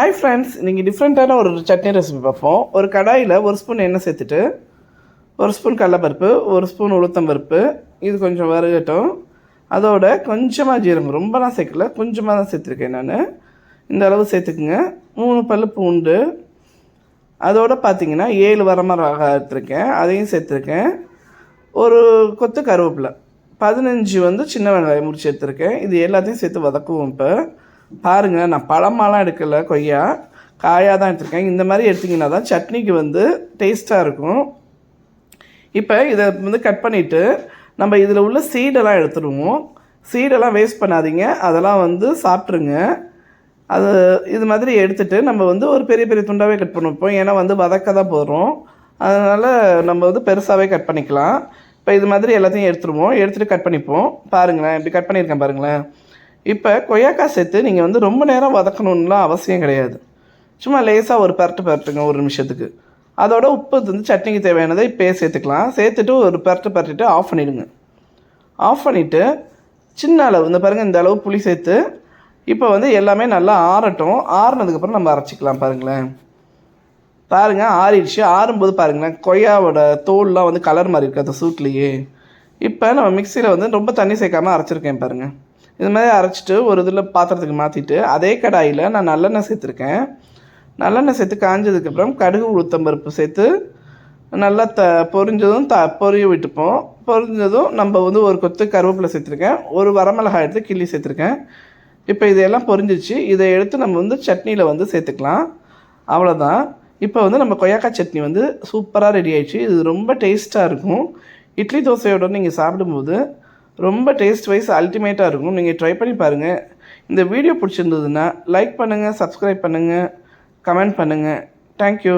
Hi friends இன்றைக்கி டிஃப்ரெண்ட்டான ஒரு சட்னி ரெசிபி பார்ப்போம். ஒரு கடாயில் ஒரு ஸ்பூன் எண்ணெய் சேர்த்துட்டு ஒரு ஸ்பூன் கடலப்பருப்பு ஒரு ஸ்பூன் உளுத்தம்பருப்பு இது கொஞ்சம் வறுகட்டும். அதோட கொஞ்சமாக ஜீரகம். ரொம்பலாம் சேர்க்கல. கொஞ்சமாக தான் சேர்த்துருக்கேன் நான். இந்த அளவு சேர்த்துக்குங்க. மூணு பல்லு பூண்டு. அதோட பார்த்தீங்கன்னா ஏழு வரமராக எடுத்துருக்கேன். அதையும் சேர்த்துருக்கேன். ஒரு கொத்து கருவேப்பிலை. பதினஞ்சு வந்து சின்ன வெங்காயம் முடிச்சு எடுத்திருக்கேன். இது எல்லாத்தையும் சேர்த்து வதக்குவோம் இப்போ. பாருங்கள் நான் பழமாலாம் எடுக்கலை கொய்யா. காயாக தான் எடுத்திருக்கேன். இந்த மாதிரி எடுத்திங்கன்னா தான் சட்னிக்கு வந்து டேஸ்ட்டாக இருக்கும். இப்போ இதை வந்து கட் பண்ணிவிட்டு நம்ம இதில் உள்ள சீடெல்லாம் எடுத்துடுவோம். சீடெல்லாம் வேஸ்ட் பண்ணாதீங்க. அதெல்லாம் வந்து சாப்பிட்ருங்க அது இது மாதிரி எடுத்துகிட்டு நம்ம வந்து ஒரு பெரிய பெரிய துண்டாகவே கட் பண்ணிப்போம் ஏன்னா வந்து வதக்க தான் போகிறோம் அதனால் நம்ம வந்து பெருசாகவே கட் பண்ணிக்கலாம். இப்போ இது மாதிரி எல்லாத்தையும் எடுத்துருவோம் எடுத்துகிட்டு கட் பண்ணிப்போம். பாருங்களேன் இப்படி கட் பண்ணியிருக்கேன் பாருங்களேன். இப்போ கொய்யாக்காய் சேர்த்து நீங்கள் வந்து ரொம்ப நேரம் வதக்கணுன்னுலாம் அவசியம் கிடையாது. சும்மா லேசாக ஒரு பரட்டு பரட்டுங்க ஒரு நிமிஷத்துக்கு. அதோட உப்பு வந்து சட்னிக்கு தேவையானதை இப்போயே சேர்த்துக்கலாம். சேர்த்துட்டு ஒரு பரட்டு பரட்டிட்டு ஆஃப் பண்ணிவிடுங்க ஆஃப் பண்ணிவிட்டு சின்ன அளவு இந்த பாருங்கள் இந்த அளவு புளி சேர்த்து இப்போ வந்து எல்லாமே நல்லா ஆறட்டும். ஆறுனதுக்கப்புறம் நம்ம அரைச்சிக்கலாம் பாருங்களேன். பாருங்கள் ஆறிடுச்சு. ஆறும்போது பாருங்களேன் கொய்யாவோட தோல்லாம் வந்து கலர் மாதிரி இருக்குது அந்த சூட்லேயே. இப்போ நம்ம மிக்சியில் வந்து ரொம்ப தண்ணி சேர்க்காமல் அரைச்சிருக்கேன் பாருங்கள் இது மாதிரி அரைச்சிட்டு ஒரு இதில் பாத்திரத்துக்கு மாற்றிட்டு அதே கடாயில் நான் நல்லெண்ணெய் சேர்த்துருக்கேன். நல்லெண்ணெய் சேர்த்து காஞ்சதுக்கப்புறம் கடுகு உளுத்தம்பருப்பு சேர்த்து நல்லா த பொரிஞ்சதும் த பொரிய விட்டுப்போம். பொரிஞ்சதும் நம்ம வந்து ஒரு கொத்து கருவேப்பிலை சேர்த்துருக்கேன். ஒரு வரமிளகாய் எடுத்து கிள்ளி சேர்த்துருக்கேன். இப்போ இதையெல்லாம் பொரிஞ்சிச்சு இதை எடுத்து நம்ம வந்து சட்னியில் வந்து சேர்த்துக்கலாம். அவ்வளோதான் இப்போ வந்து நம்ம கொய்யாக்காய் சட்னி வந்து சூப்பராக ரெடி ஆயிடுச்சு. இது ரொம்ப டேஸ்ட்டாக இருக்கும். இட்லி தோசையோட நீங்கள் சாப்பிடும்போது ரொம்ப டேஸ்ட் வைஸ் அல்டிமேட்டாக இருக்கும். நீங்கள் ட்ரை பண்ணி பாருங்கள் இந்த வீடியோ பிடிச்சிருந்ததுன்னா லைக் பண்ணுங்கள் சப்ஸ்கிரைப் பண்ணுங்கள் கமெண்ட் பண்ணுங்கள் தேங்க்யூ